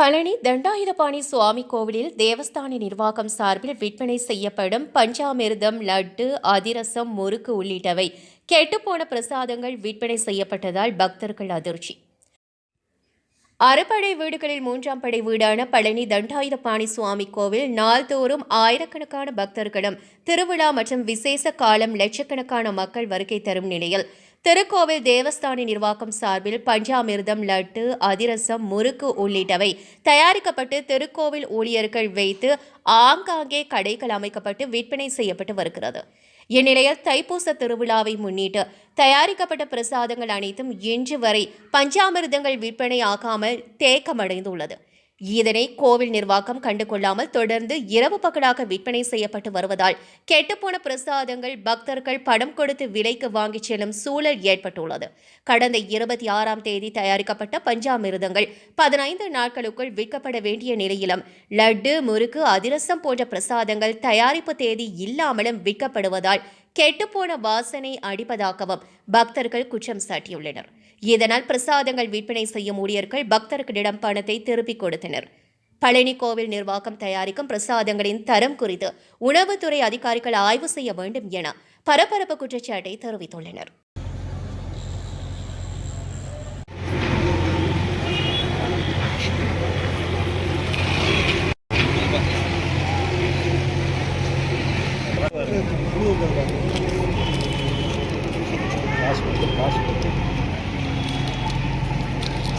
பழனி தண்டாயுதபாணி சுவாமி கோவிலில் தேவஸ்தான நிர்வாகம் சார்பில் விற்பனை செய்யப்படும் பஞ்சாமிர்தம் லட்டு அதிரசம் முறுக்கு உள்ளிட்டவை. கெட்டுப்போன பிரசாதங்கள் விற்பனை செய்யப்பட்டதால் பக்தர்கள் அதிர்ச்சி. அறுபடை வீடுகளில் மூன்றாம் படை வீடான பழனி தண்டாயுதபாணி சுவாமி கோவில் நாள்தோறும் ஆயிரக்கணக்கான பக்தர்களும் திருவிழா மற்றும் விசேஷ காலம் லட்சக்கணக்கான மக்கள் வருகை தரும் நிலையில் திருக்கோவில் தேவஸ்தான நிர்வாகம் சார்பில் பஞ்சாமிர்தம் லட்டு அதிரசம் முறுக்கு உள்ளிட்டவை தயாரிக்கப்பட்டு திருக்கோவில் ஊழியர்கள் வைத்து ஆங்காங்கே கடைகள் அமைக்கப்பட்டு விற்பனை செய்யப்பட்டு வருகிறது. இந்நிலையில் தைப்பூச திருவிழாவை முன்னிட்டு தயாரிக்கப்பட்ட பிரசாதங்கள் அனைத்தும் இன்று வரை பஞ்சாமிர்தங்கள் விற்பனை ஆகாமல் தேக்கமடைந்துள்ளது. இதனை கோவில் நிர்வாகம் கண்டுகொள்ளாமல் தொடர்ந்து இரவு பகலாக விற்பனை செய்யப்பட்டு வருவதால் கெட்டுப்போன பிரசாதங்கள் பக்தர்கள் பணம் கொடுத்து விலைக்கு வாங்கிச் செல்லும் சூழல் ஏற்பட்டுள்ளது. கடந்த இருபத்தி ஆறாம் தேதி தயாரிக்கப்பட்ட பஞ்சாமிர்தங்கள் பதினைந்து நாட்களுக்குள் விற்கப்பட வேண்டிய நிலையிலும் லட்டு முறுக்கு அதிரசம் போன்ற பிரசாதங்கள் தயாரிப்பு தேதி இல்லாமலும் விற்கப்படுவதால் கெட்டுப்போன வாசனை அடிப்பதாகவும் பக்தர்கள் குற்றம் சாட்டியுள்ளனர். இதனால் பிரசாதங்கள் விற்பனை செய்யும் ஊழியர்கள் பக்தர்களிடம் பணத்தை திருப்பிக் கொடுத்தனர். பழனி கோவில் நிர்வாகம் தயாரிக்கும் பிரசாதங்களின் தரம் குறித்து உணவுத்துறை அதிகாரிகள் ஆய்வு செய்ய வேண்டும் என பரபரப்பு குற்றச்சாட்டை தெரிவித்துள்ளனர்.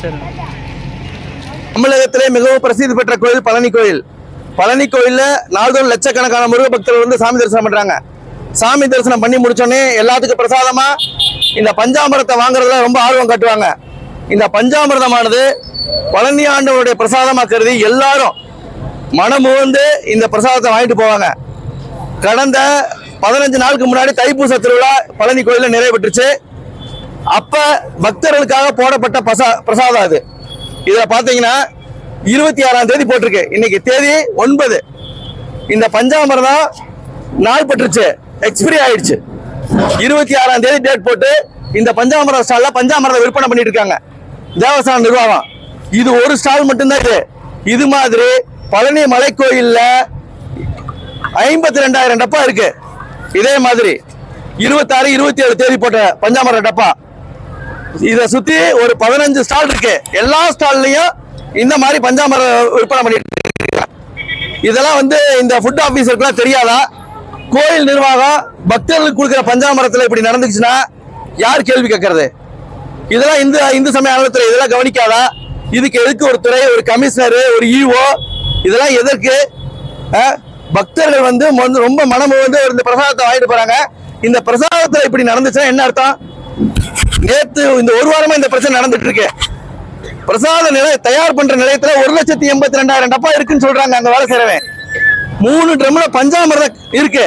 சரி தமிழகத்திலே மிகவும் பிரசித்தி பெற்ற கோயில் பழனி கோயில். பழனி கோயிலில் நாள்தோறும் லட்சக்கணக்கான முருக பக்தர்கள் வந்து சாமி தரிசனம் பண்ணுறாங்க சாமி தரிசனம் பண்ணி முடிச்சோடனே எல்லாத்துக்கும் பிரசாதமாக இந்த பஞ்சாமிரத்தை வாங்குறதுல ரொம்ப ஆர்வம் காட்டுவாங்க. இந்த பஞ்சாமிர்தமானது பழனி ஆண்டவருடைய பிரசாதமாக கருதி எல்லாரும் மனமுவந்து இந்த பிரசாதத்தை வாங்கிட்டு போவாங்க. கடந்த பதினஞ்சு நாளுக்கு முன்னாடி தைப்பூச திருவிழா பழனி கோயிலில் நிறைவேற்றுச்சு அப்போ பக்தர்களுக்காக போடப்பட்ட பிரசா பிரசாதம் அது. இதுல பாத்தீங்கன்னா இருபத்தி ஆறாம் தேதி போட்டிருக்கு. இன்னைக்கு தேதி ஒன்பது. இந்த பஞ்சாமிரதம் நாள் பட்டுருச்சு எக்ஸ்பிரி ஆயிடுச்சு. இருபத்தி ஆறாம் தேதி டேட் போட்டு இந்த பஞ்சாமரம் ஸ்டால்ல பஞ்சாமரத்தை விற்பனை பண்ணிட்டு இருக்காங்க தேவஸ்தான நிர்வாகம். இது ஒரு ஸ்டால் மட்டும்தான் இது. இது மாதிரி பழனி மலைக்கோயில்ல ஐம்பத்தி ரெண்டாயிரம் டப்பா இருக்கு. இதே மாதிரி இருபத்தாறு இருபத்தி ஏழு தேதி போட்ட பஞ்சாமர டப்பா. இதை சுத்தி ஒரு பதினஞ்சு ஸ்டால் இருக்கு. எல்லா ஸ்டால்லையும் இந்த மாதிரி பஞ்சாமர விற்பனை பண்ணிட்டு இதெல்லாம் வந்து இந்த ஃபுட் ஆஃபீஸருக்குலாம் தெரியாதா? கோயில் நிர்வாகம் பக்தர்களுக்கு கொடுக்குற பஞ்சாமரத்தில் இப்படி நடந்துச்சுன்னா யார் கேள்வி கேட்கறது? இதெல்லாம் இந்து இந்து சமய அறநிலையத்துறை இதெல்லாம் கவனிக்காதா? இதுக்கு எதுக்கு ஒரு துறை ஒரு கமிஷனர் ஒரு இஓ இதெல்லாம் எதற்கு? பக்தர்கள் வந்து ரொம்ப மனம் வந்து இந்த பிரசாதத்தை வாங்கிட்டு போறாங்க. இந்த பிரசாதத்தில் இப்படி நடந்துச்சுன்னா என்ன அர்த்தம்? நேத்து இந்த ஒரு வாரமா இந்த பிரச்சனை நடந்துட்டு இருக்கு பிரசாத நிலை தயார் பண்ற நிலையத்துல ஒரு லட்சத்தி எண்பத்தி ரெண்டாயிரம் டப்பா இருக்குன்னு சொல்றாங்க அங்க வேலை செய்யறவன் மூணு ட்ரம்ல பஞ்சாமிரதம் இருக்கு.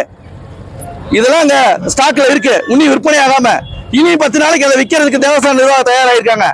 இதெல்லாம் அங்க ஸ்டாக்ல இருக்கு. இனி விற்பனை ஆகாம. இனி பத்து நாளைக்கு அதை விற்கிறதுக்கு தேவசான நிர்வாகம் தயாராகிருக்காங்க